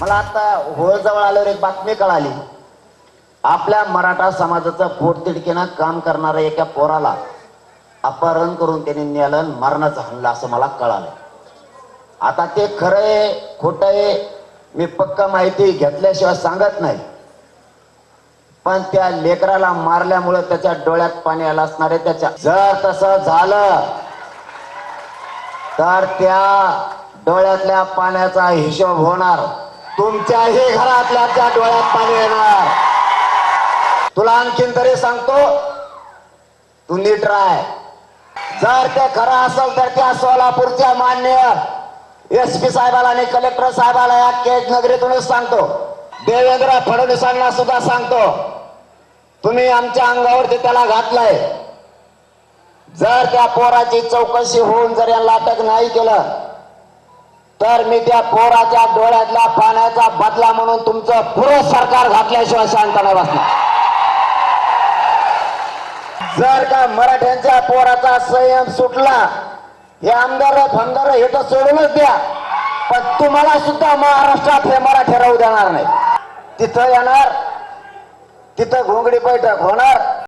मला आता होळ जवळ आल्यावर एक बातमी कळाली. आपल्या मराठा समाजाचं पोटतिडकीनं काम करणाऱ्या एका पोराला अपहरण करून त्यांनी नेलं मरणाचं हाणलं असं मला कळालं. आता ते खरं आहे खोटं आहे मी पक्क माहिती घेतल्याशिवाय सांगत नाही. पण त्या लेकराला मारल्यामुळे त्याच्या डोळ्यात पाणी आलं असणार आहे त्याच्या जर तसं झालं तर त्या डोळ्यातल्या पाण्याचा हिशोब होणार. तुमच्याही घरातल्या त्या डोळ्यात पाणी येणार. तुला आणखीन तरी सांगतो तू नीट राय जर ते खरं असेल तर त्या सोलापूरच्या मान्य एस पी साहेबाला आणि कलेक्टर साहेबाला या केज नगरीतूनच सांगतो. देवेंद्र फडणवीसांना सुद्धा सांगतो तुम्ही आमच्या अंगावरती त्याला घातलाय. जर त्या पोराची चौकशी होऊन जर यांना अटक नाही केलं तर मी त्या पोराच्या डोळ्यातल्या पाण्याचा बदला म्हणून तुमचं पुरं सरकार घातल्याशिवाय शांत नाही बसणार. जर का मराठ्यांच्या पोराचा संयम सुटला हे आमदार फंदार हे तर सोडूनच द्या. पण तुम्हाला सुद्धा महाराष्ट्रात हे मराठे राहू देणार नाही. तिथं येणार तिथं घोंगडी बैठक होणार